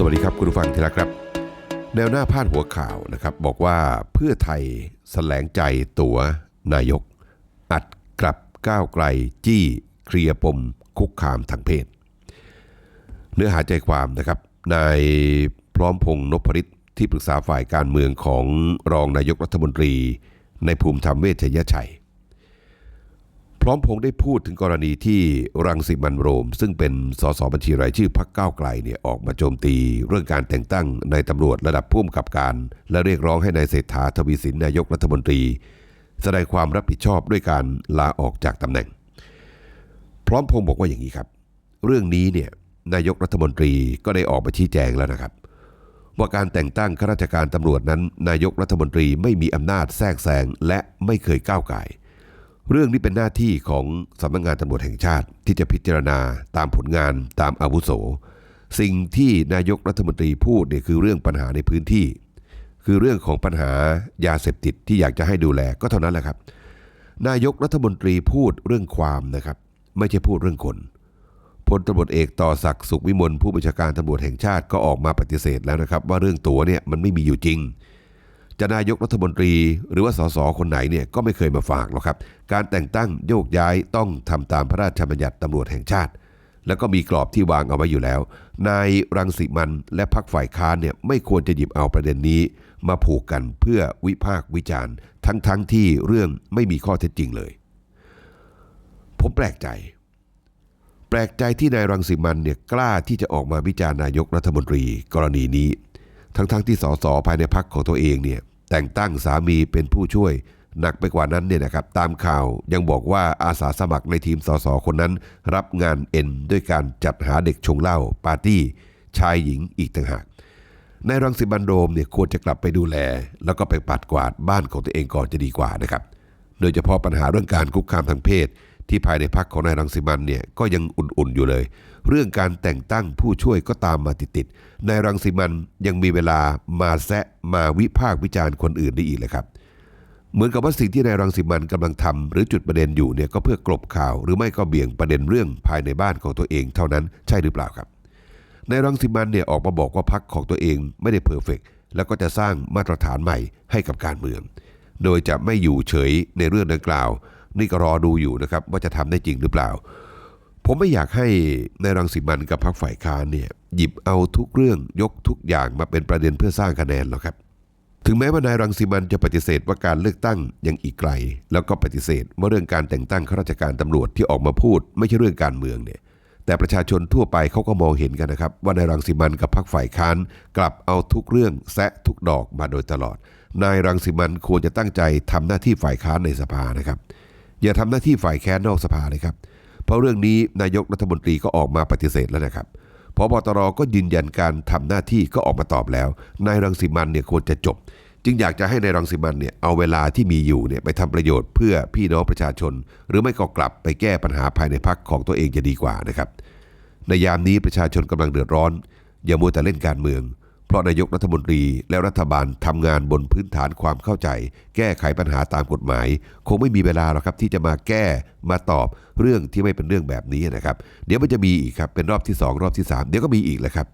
สวัสดีครับ คุณผู้ฟังที่รักครับ แนวหน้าพาดหัวข่าวนะครับ บอกว่าเพื่อไทยแสลงใจตัวนายก อัดกลับก้าวไกลจี้เคลียร์ปมคุกคามทางเพศ เนื้อหาใจความนะครับนายพร้อมพงษ์นพฤทธิ์ที่ปรึกษาฝ่ายการเมืองของรองนายกรัฐมนตรี ในภูมิธรรมเวชยชัย ร้อมพงษ์ได้พูดถึงกรณีที่รังสิมันโรม ซึ่งเป็นสสบัญชีรายชื่อพักก้าวไกลเนี่ยออกมาโจมตีเรื่องการแต่งตั้งนายตำรวจระดับผู้กำกับการ และเรียกร้องให้นายเศรษฐาทวีสินนายกรัฐมนตรี แสดงความรับผิดชอบด้วยการลาออกจากตำแหน่ง พร้อมพงษ์บอกว่าอย่างนี้ครับ เรื่องนี้เนี่ยนายกรัฐมนตรีก็ได้ออกมาชี้แจงแล้วนะครับ ว่าการแต่งตั้งข้าราชการตำรวจนั้น นายกรัฐมนตรีไม่มีอำนาจแทรกแซงและไม่เคยก้าวไก่าย เรื่องนี้เป็นหน้าที่ของสำนักงานตำรวจแห่งชาติ ที่จะพิจารณาตามผลงานตามอาวุโส สิ่งที่นายกรัฐมนตรีพูดเนี่ยคือเรื่องปัญหาในพื้นที่ คือเรื่องของปัญหายาเสพติดที่อยากจะให้ดูแลก็เท่านั้นแหละครับ นายกรัฐมนตรีพูดเรื่องความนะครับ ไม่ใช่พูดเรื่องคนพลตำรวจเอกต่อศักดิ์สุขวิมลผู้บัญชาการตำรวจแห่งชาติก็ออกมาปฏิเสธแล้วนะครับ ว่าเรื่องตัวเนี่ยมันไม่มีอยู่จริง จะนายกรัฐมนตรีหรือว่าสสคนไหนเนี่ยก็ไม่เคยมาฝากหรอกครับ การแต่งตั้งโยกย้ายต้องทำตามพระราชบัญญัติตำรวจแห่งชาติ แล้วก็มีกรอบที่วางเอาไว้อยู่แล้ว นายรังสิมันและพักฝ่ายค้านเนี่ยไม่ควรจะหยิบเอาประเด็นนี้ มาผูกกันเพื่อวิพากษ์วิจารณ์ ทั้งๆทที่เรื่องไม่มีข้อเท็จจริงเลย ผมแปลกใจ แปลกใจที่นายรังสิมันเนี่ยกล้าที่จะออกมาวิจารณ์นายกรัฐมนตรี กรณีนี้ ทั้งๆทที่สสภายในพักของตัวเองเนี่ยแต่งตั้งสามีเป็นผู้ช่วยหนักไปกว่านั้นเนี่ยนะครับตามข่าวยังบอกว่าอาสาสมัครในทีมสสคนนั้น รับงานเอ็นด้วยการจัดหาเด็กชงเหล้าปาร์ตี้ ชายหญิงอีกต่างหากนายรังสิมันโรมเนี่ยควรจะกลับไปดูแล แล้วก็ไปปัดกวาดบ้านของตัวเองก่อนจะดีกว่านะครับ โดยเฉพาะปัญหาเรื่องการคุกคามทางเพศ ที่ภายในพักของนายรังสิมันเนี่ยก็ยังอุ่นๆอยู่เลย เรื่องการแต่งตั้งผู้ช่วยก็ตามมาติดๆนายรังสิมันยังมีเวลามาแซะมาวิพากษ์วิจารณ์คนอื่นได้อีกเลยครับ เหมือนกับว่าสิ่งที่นายรังสิมันต์กำลังทำหรือจุดประเด็นอยู่เนี่ยก็เพื่อกลบข่าว หรือไม่ก็เบี่ยงประเด็นเรื่องภายในบ้านของตัวเองเท่านั้นใช่หรือเปล่าครับนายรังสิมันเนี่ยออกมาบอกว่าพักของตัวเองไม่ได้เพอร์เฟกแล้วก็จะสร้างมาตรฐานใหม่ให้กับการเมือง โดยจะไม่อยู่เฉยในเรื่องดังกล่าว นี่ก็รอดูอยู่นะครับว่าจะทำได้จริงหรือเปล่า ผมไม่อยากให้ในายรังสิมันกับพรรคฝ่ายค้านเนี่ยหยิบเอาทุกเรื่องยกทุกอย่างมาเป็นประเด็นเพื่อสร้างคะแนนหรอกครับ ถึงแม้ว่านายรังสิมันจะปฏิเสธว่าการเลือกตั้งยังอีกไกล แล้วก็ปฏิเสธว่าเรื่องการแต่งตั้งข้าราชการตำรวจที่ออกมาพูด ไม่ใช่เรื่องการเมืองเนี่ยแต่ประชาชนทั่วไปเขาก็มองเห็นกันนะครับ ว่านายรังสิมันกับพรรคฝ่ายค้านกลับเอาทุกเรื่องแซะทุกดอกมาโดยตลอด นายรังสิมันควรจะตั้งใจทำหน้าที่ฝ่ายค้านในสภานะครับ อย่าทำหน้าที่ฝ่ายแค้นนอกสภาเลยครับ เพราะเรื่องนี้นายกรัฐมนตรีก็ออกมาปฏิเสธแล้วนะครับพบตรก็ยืนยันการทำหน้าที่ก็ออกมาตอบแล้ว นายรังสิมันเนี่ยควรจะจบ จึงอยากจะให้นายรังสิมันเนี่ยเอาเวลาที่มีอยู่เนี่ยไปทำประโยชน์เพื่อพี่น้องประชาชน หรือไม่ก็กลับไปแก้ปัญหาภายในพักของตัวเองจะดีกว่านะครับ ในยามนี้ประชาชนกำลังเดือดร้อน อย่ามัวแต่เล่นการเมือง เพราะนายกรัฐมนตรีและรัฐบาลทำงานบนพื้นฐานความเข้าใจ แก้ไขปัญหาตามกฎหมาย คงไม่มีเวลาหรอกครับที่จะมาแก้มาตอบเรื่องที่ไม่เป็นเรื่องแบบนี้นะครับ เดี๋ยวมันจะมีอีกครับเป็นรอบที่สองรอบที่สามเดี๋ยวก็มีอีกแหละครับ